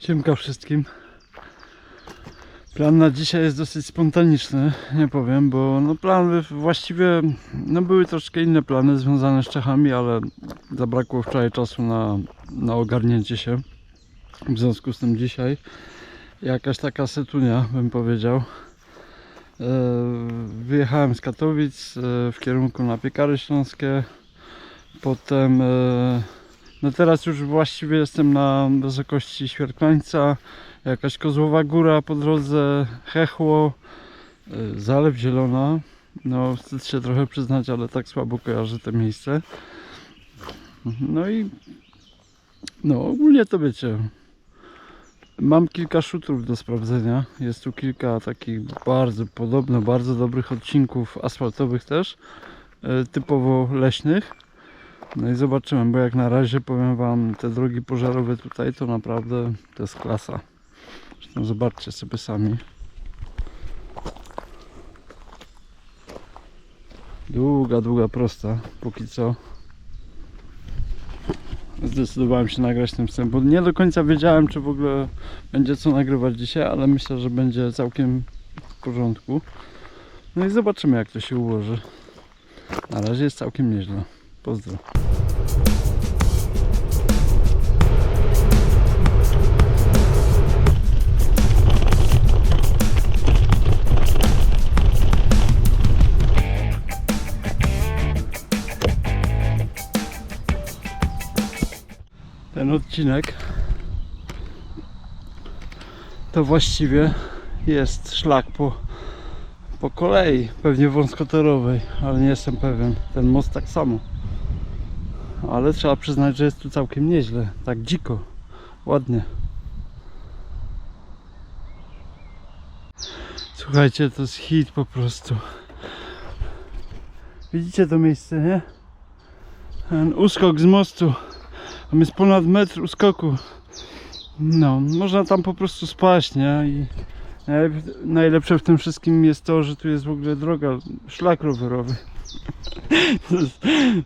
Siemka wszystkim. Plan na dzisiaj jest dosyć spontaniczny, nie powiem, bo no plan właściwie, no były troszkę inne plany związane z Czechami, ale zabrakło wczoraj czasu na, na ogarnięcie się. W związku z tym dzisiaj jakaś taka setunia, bym powiedział. E, Wyjechałem z Katowic e, w kierunku na Piekary Śląskie. Potem, e, no teraz już właściwie jestem na wysokości Świerklańca. Jakaś Kozłowa Góra po drodze, Hechło, e, Zalew Zielona. No wstyd się trochę przyznać, ale tak słabo kojarzę to miejsce. No i no ogólnie to wiecie, Mam kilka szutrów do sprawdzenia. Jest tu kilka takich bardzo podobno bardzo dobrych odcinków asfaltowych też, e, typowo leśnych. No i zobaczymy, bo jak na razie powiem Wam, te drogi pożarowe tutaj to naprawdę to jest klasa. Zresztą zobaczcie sobie sami. Długa, długa, prosta, póki co. Zdecydowałem się nagrać ten wstęp, bo nie do końca wiedziałem, czy w ogóle będzie co nagrywać dzisiaj, ale myślę, że będzie całkiem w porządku. No i zobaczymy, jak to się ułoży. Na razie jest całkiem nieźle. Pozdro. Ten odcinek to właściwie jest szlak po, po kolei, pewnie wąskotorowej, ale nie jestem pewien. Ten most tak samo. Ale trzeba przyznać, że jest tu całkiem nieźle, tak dziko, ładnie. Słuchajcie, to jest hit po prostu. Widzicie to miejsce, nie? Ten uskok z mostu. Tam jest ponad metr uskoku. No, można tam po prostu spaść, nie? I najlep- najlepsze w tym wszystkim jest to, że tu jest w ogóle droga, szlak rowerowy. To jest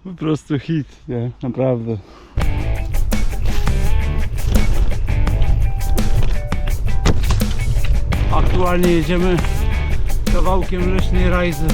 po prostu hit, nie? Naprawdę. Aktualnie jedziemy kawałkiem leśnej rajzy.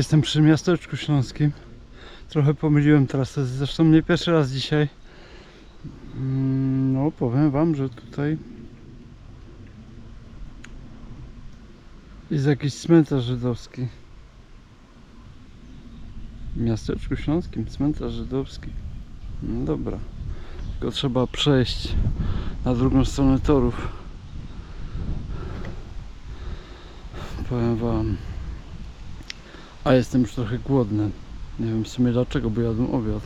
Jestem przy miasteczku śląskim. Trochę pomyliłem jest zresztą nie pierwszy raz dzisiaj. Mm, No, powiem Wam, że tutaj jest jakiś cmentarz żydowski. W miasteczku śląskim cmentarz żydowski. No dobra. Tylko trzeba przejść na drugą stronę torów. Powiem Wam. A jestem już trochę głodny. Nie wiem w sumie dlaczego, bo jadłem obiad.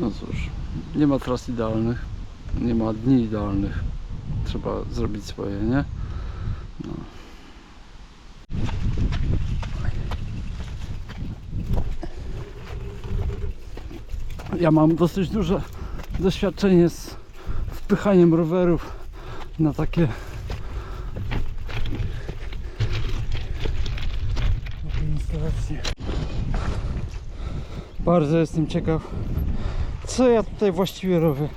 No cóż, nie ma tras idealnych, nie ma dni idealnych. Trzeba zrobić swoje, nie? No. Ja mam dosyć duże doświadczenie z wpychaniem rowerów na takie Bardzo jestem ciekaw, co ja tutaj właściwie robię.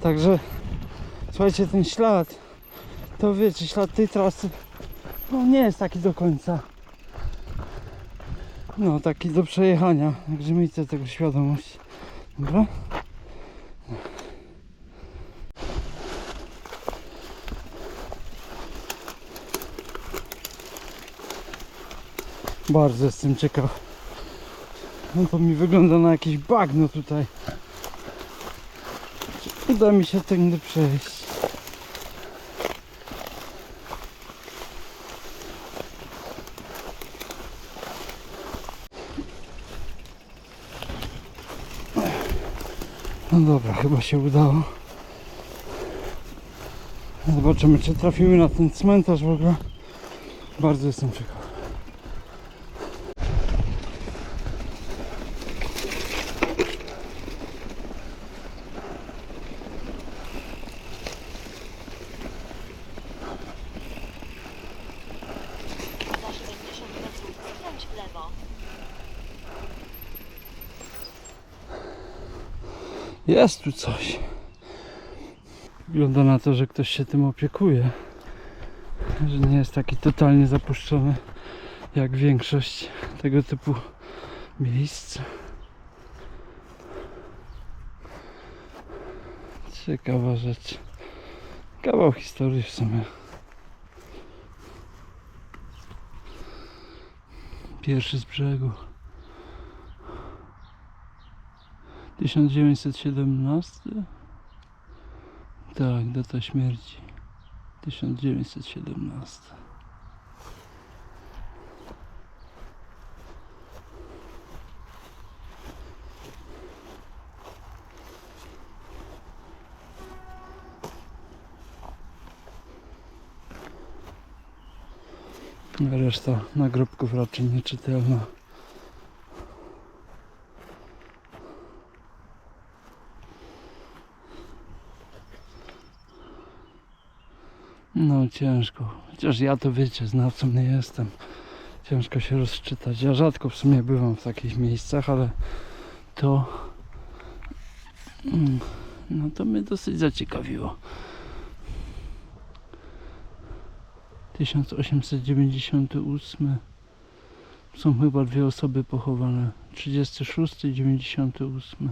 Także słuchajcie, ten ślad, to wiecie, ślad tej trasy no nie jest taki do końca. No, taki do przejechania. Także miejcie tego świadomość. Dobra? Bardzo jestem ciekaw. No to mi wygląda na jakieś bagno tutaj. Czy uda mi się tędy przejść? No dobra, chyba się udało. Zobaczymy, czy trafimy na ten cmentarz w ogóle. Bardzo jestem ciekaw. Jest tu coś. Wygląda na to, że ktoś się tym opiekuje. Że nie jest taki totalnie zapuszczony jak większość tego typu miejsc. Ciekawa rzecz. Kawał historii w sumie. Pierwszy z brzegu. 1917? Tak, data śmierci. 1917. Reszta nagrobków raczej nieczytelna. No ciężko. Chociaż ja to wiecie, znawcą nie jestem. Ciężko się rozczytać. Ja rzadko w sumie bywam w takich miejscach, ale to. mm, No to mnie dosyć zaciekawiło. 1898 są chyba dwie osoby pochowane. 36 i 98.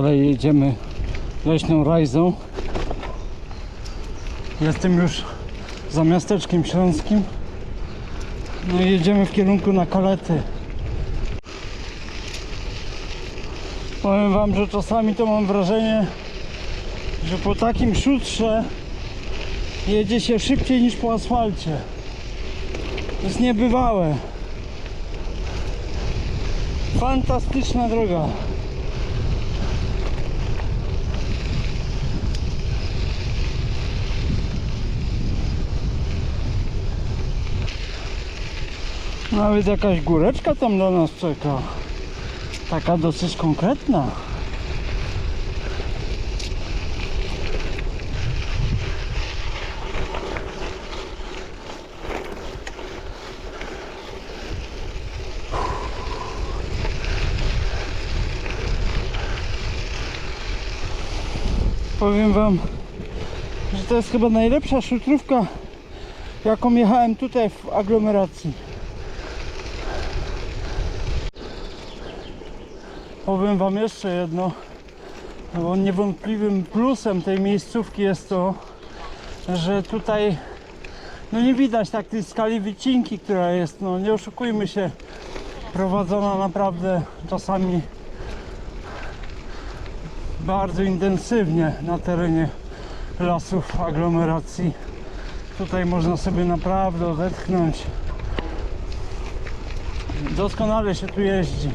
Dalej jedziemy leśną rajzą. Jestem już za miasteczkiem śląskim. No i jedziemy w kierunku na kalety. Powiem wam, że czasami to mam wrażenie, że po takim szutrze jedzie się szybciej niż po asfalcie. To jest niebywałe. Fantastyczna droga. Nawet jakaś góreczka tam dla nas czeka. Taka dosyć konkretna. Powiem wam, że to jest chyba najlepsza szutrówka, jaką jechałem tutaj w aglomeracji. Powiem Wam jeszcze jedno, bo niewątpliwym plusem tej miejscówki jest to, że tutaj no nie widać tak tej skali wycinki, która jest, no nie oszukujmy się, prowadzona naprawdę czasami bardzo intensywnie na terenie lasów aglomeracji. Tutaj można sobie naprawdę odetchnąć. Doskonale się tu jeździ.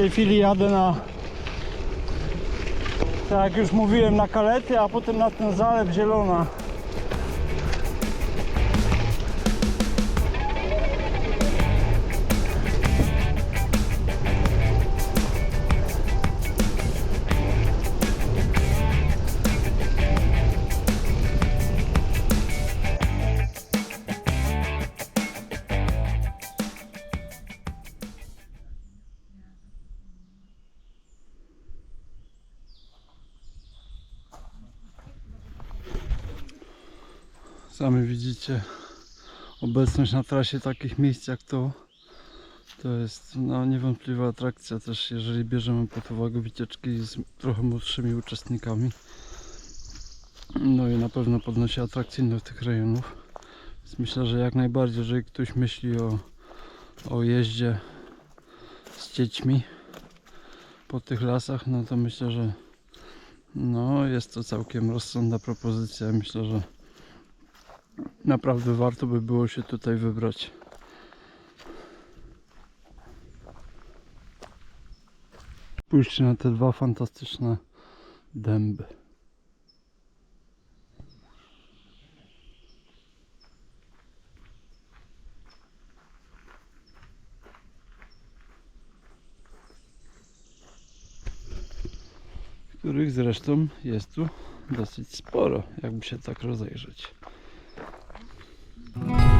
Tej chwili jadę na tak jak już mówiłem na kalety, a potem na ten zalew zielona. Sami widzicie obecność na trasie takich miejsc jak to. To jest no, niewątpliwa atrakcja też, jeżeli bierzemy pod uwagę wycieczki z trochę młodszymi uczestnikami. No i na pewno podnosi atrakcyjność tych rejonów. Więc myślę, że jak najbardziej, jeżeli ktoś myśli o, o jeździe z dziećmi po tych lasach, no to myślę, że no jest to całkiem rozsądna propozycja. Myślę, że naprawdę warto by było się tutaj wybrać. Spójrzcie na te dwa fantastyczne dęby. Których zresztą jest tu dosyć sporo, jakby się tak rozejrzeć. Thank you.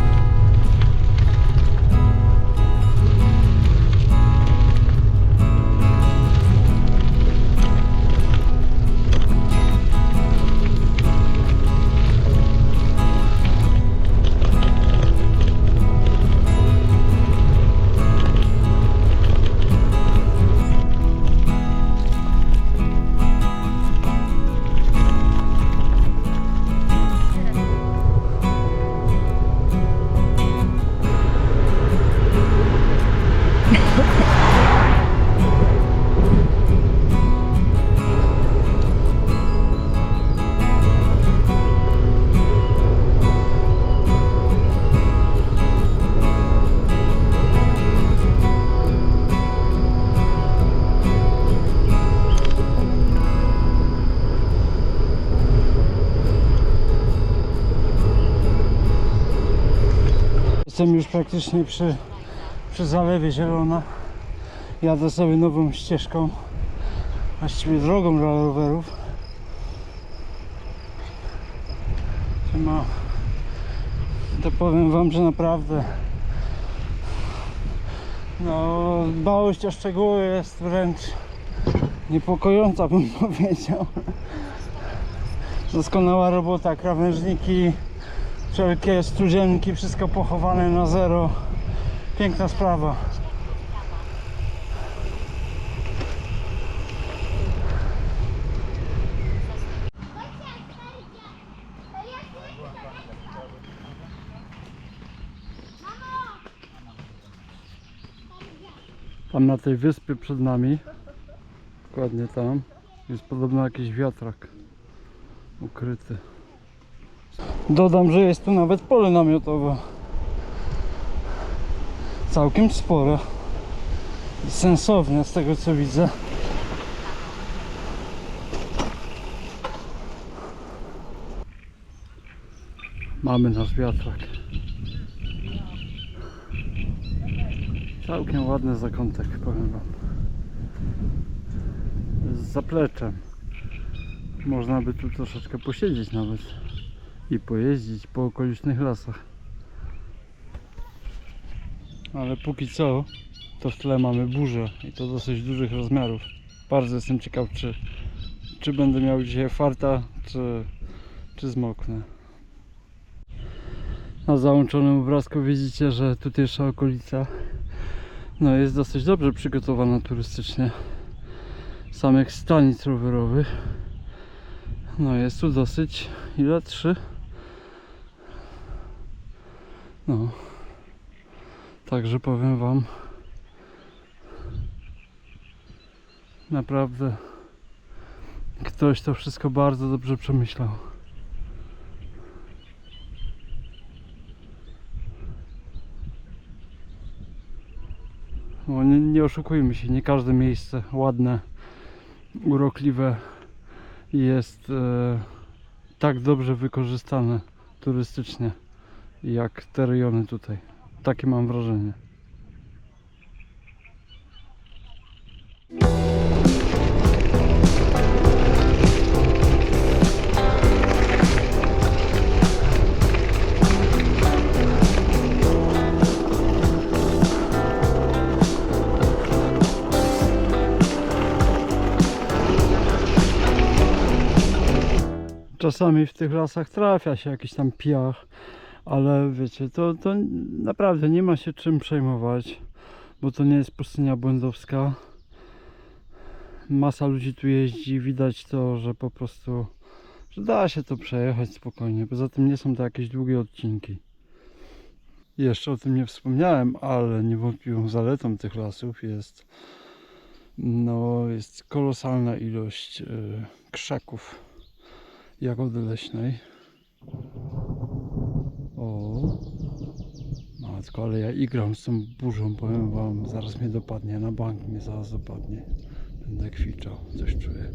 Jestem już praktycznie przy, przy zalewie Zielona. Jadę sobie nową ścieżką, właściwie drogą dla rowerów. No, to powiem Wam, że naprawdę no, dbałość o szczegóły jest wręcz niepokojąca, bym powiedział. Doskonała robota, krawężniki, wszelkie studzienki, wszystko pochowane na zero. Piękna sprawa. Tam na tej wyspie przed nami, dokładnie tam, jest podobno jakiś wiatrak ukryty. Dodam, że jest tu nawet pole namiotowe. Całkiem spore. I Sensowne z tego co widzę. Mamy nasz wiatrak. Całkiem ładny zakątek, powiem wam. Z zapleczem. Można by tu troszeczkę posiedzieć nawet i pojeździć po okolicznych lasach. Ale póki co, to w tle mamy burzę i to dosyć dużych rozmiarów. Bardzo jestem ciekaw, czy, czy będę miał dzisiaj farta, czy, czy zmoknę. Na załączonym obrazku widzicie, że tutejsza okolica no, jest dosyć dobrze przygotowana turystycznie. Samych stanic rowerowych. No jest tu dosyć, ile? Trzy? No. Także powiem wam naprawdę ktoś to wszystko bardzo dobrze przemyślał. No, nie, nie oszukujmy się, nie każde miejsce ładne, urokliwe jest e, tak dobrze wykorzystane turystycznie jak te rejony tutaj. Takie mam wrażenie. Czasami w tych lasach trafia się jakiś tam piach, ale wiecie, to, to naprawdę nie ma się czym przejmować, bo to nie jest pustynia błędowska. Masa ludzi tu jeździ, widać to, że po prostu że da się to przejechać spokojnie. Poza tym nie są to jakieś długie odcinki. Jeszcze o tym nie wspomniałem, ale niewątpliwą zaletą tych lasów jest no, jest kolosalna ilość y, krzaków jagody leśnej. Matko, ale ja igram z tą burzą, powiem wam, zaraz mnie dopadnie, na bank mnie zaraz dopadnie. Będę kwiczał, coś czuję.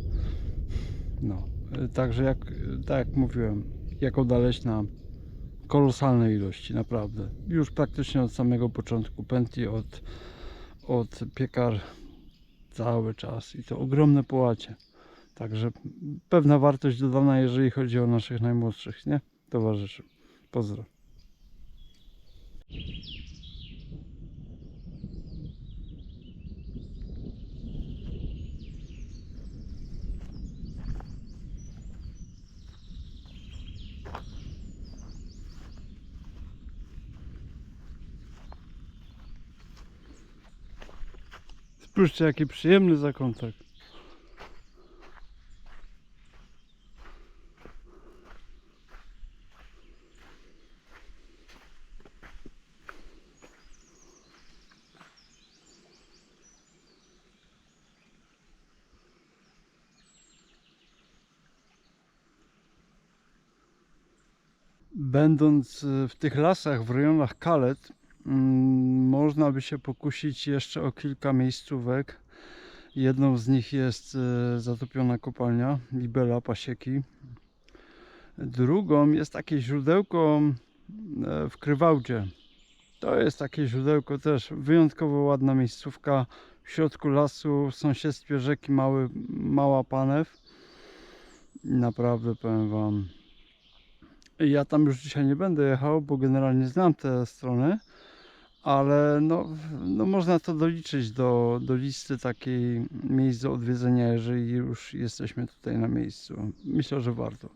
No, y, także jak, tak jak mówiłem, jagoda leśna kolosalne ilości, naprawdę. Już praktycznie od samego początku pętli od, od piekar cały czas i to ogromne połacie. Także pewna wartość dodana, jeżeli chodzi o naszych najmłodszych, nie? Towarzyszy. Pozdro. Spójrzcie, jaki przyjemny zakątek. Będąc e, w tych lasach, w rejonach Kalet, Mm, Można by się pokusić jeszcze o kilka miejscówek. Jedną z nich jest e, zatopiona kopalnia Libela Pasieki. Drugą jest takie źródełko e, w Krywałdzie. To jest takie źródełko też wyjątkowo ładna miejscówka w środku lasu, w sąsiedztwie rzeki Mały, Mała Panew. Naprawdę powiem Wam. Ja tam już dzisiaj nie będę jechał, bo generalnie znam te strony ale no, no można to doliczyć do, do listy takiej miejsc do odwiedzenia, jeżeli już jesteśmy tutaj na miejscu. Myślę, że warto.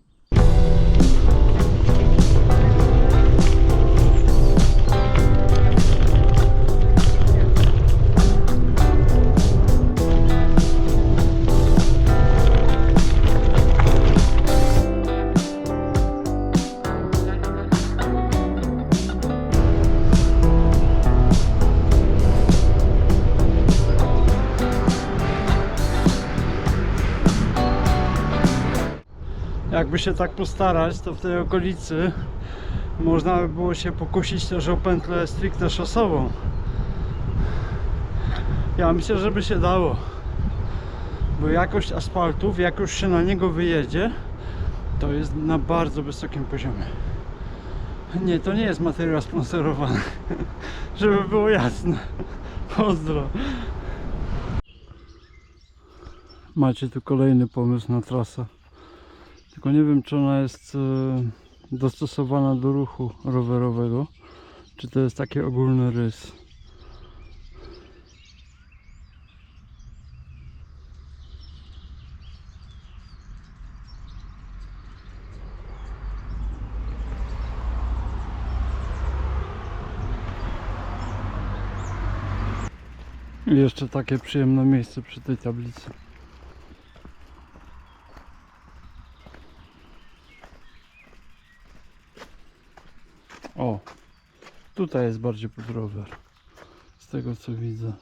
Się tak postarać, to w tej okolicy można by było się pokusić też o pętlę stricte szosową. Ja myślę, że by się dało. Bo jakość asfaltów, jak już się na niego wyjedzie, to jest na bardzo wysokim poziomie. Nie, to nie jest materiał sponsorowany. Żeby było jasne. Pozdro. Macie tu kolejny pomysł na trasę. Tylko nie wiem, czy ona jest e, dostosowana do ruchu rowerowego, czy to jest taki ogólny rys. I jeszcze takie przyjemne miejsce przy tej tablicy. O, tutaj jest bardziej pod rower. Z tego co widzę.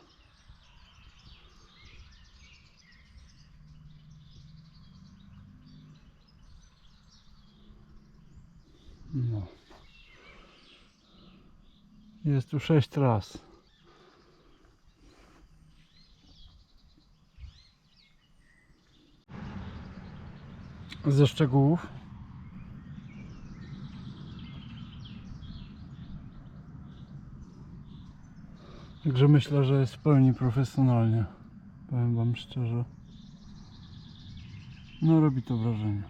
No. Jest tu sześć tras. Ze szczegółów Także myślę, że jest w pełni profesjonalnie. Powiem Wam szczerze. No robi to wrażenie.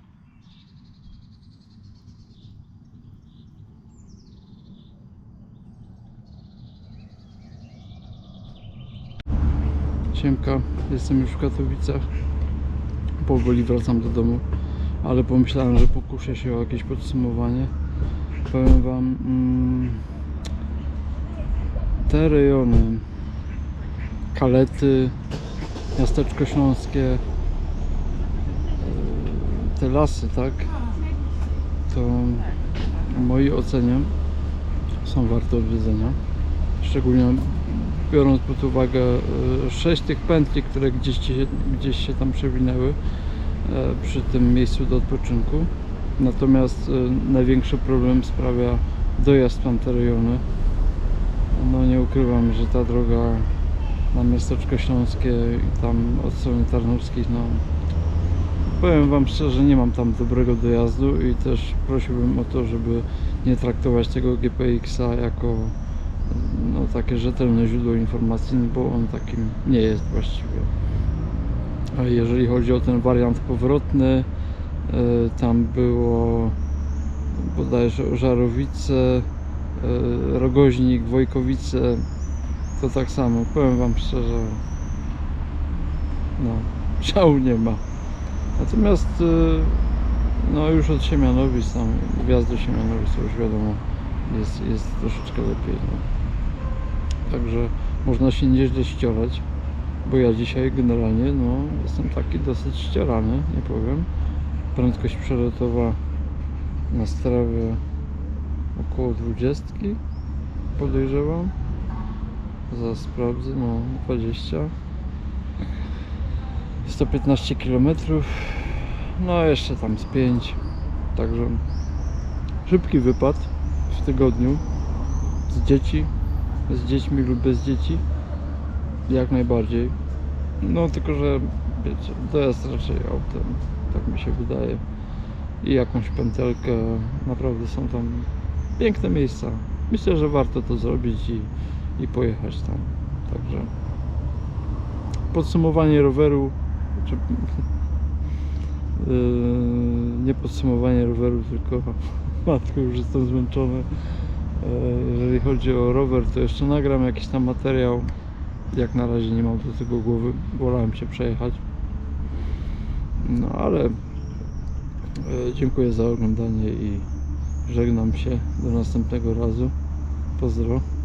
Siemka, jestem już w Katowicach. Powoli wracam do domu, ale pomyślałem, że pokuszę się o jakieś podsumowanie. Powiem Wam, mm, te rejony Kalety, Miasteczko Śląskie, yy, te lasy, tak, to w mojej ocenie są warte odwiedzenia. Szczególnie biorąc pod uwagę e, sześć tych pętli, które gdzieś, się- gdzieś się tam przewinęły e, przy tym miejscu do odpoczynku. Natomiast e, największy problem sprawia dojazd w tamte rejony. No nie ukrywam, że ta droga na miasteczko śląskie i tam od strony tarnowskiej, no powiem Wam szczerze, nie mam tam dobrego dojazdu i też prosiłbym o to, żeby nie traktować tego GPX-a jako no, takie rzetelne źródło informacji, no, bo on takim nie jest właściwie. A jeżeli chodzi o ten wariant powrotny, e, tam było bodajże Żarowice, Rogoźnik, Wojkowice, to tak samo. Powiem Wam szczerze, no, szału nie ma. Natomiast y, no już od Siemianowic, tam wjazd do Siemianowic to już wiadomo jest, jest troszeczkę lepiej. No. Także można się nieźle ściorać, bo ja dzisiaj generalnie no, jestem taki dosyć ściorany, nie powiem. Prędkość przelotowa na strawie około 20 podejrzewam. Za sprawdzę, no 20. 115 km. No jeszcze tam z 5. Także szybki wypad w tygodniu z dzieci, z dziećmi lub bez dzieci. Jak najbardziej. No tylko, że wiecie, dojazd raczej autem, tak mi się wydaje. I jakąś pętelkę. Naprawdę są tam piękne miejsca. Myślę, że warto to zrobić i, i pojechać tam. Także podsumowanie roweru czy, yy, nie podsumowanie roweru, tylko matko, już jestem zmęczony. Yy, jeżeli chodzi o rower, to jeszcze nagram jakiś tam materiał. Jak na razie nie mam do tego głowy, wolałem się przejechać. No ale yy, dziękuję za oglądanie i żegnam się do następnego razu. Pozdro.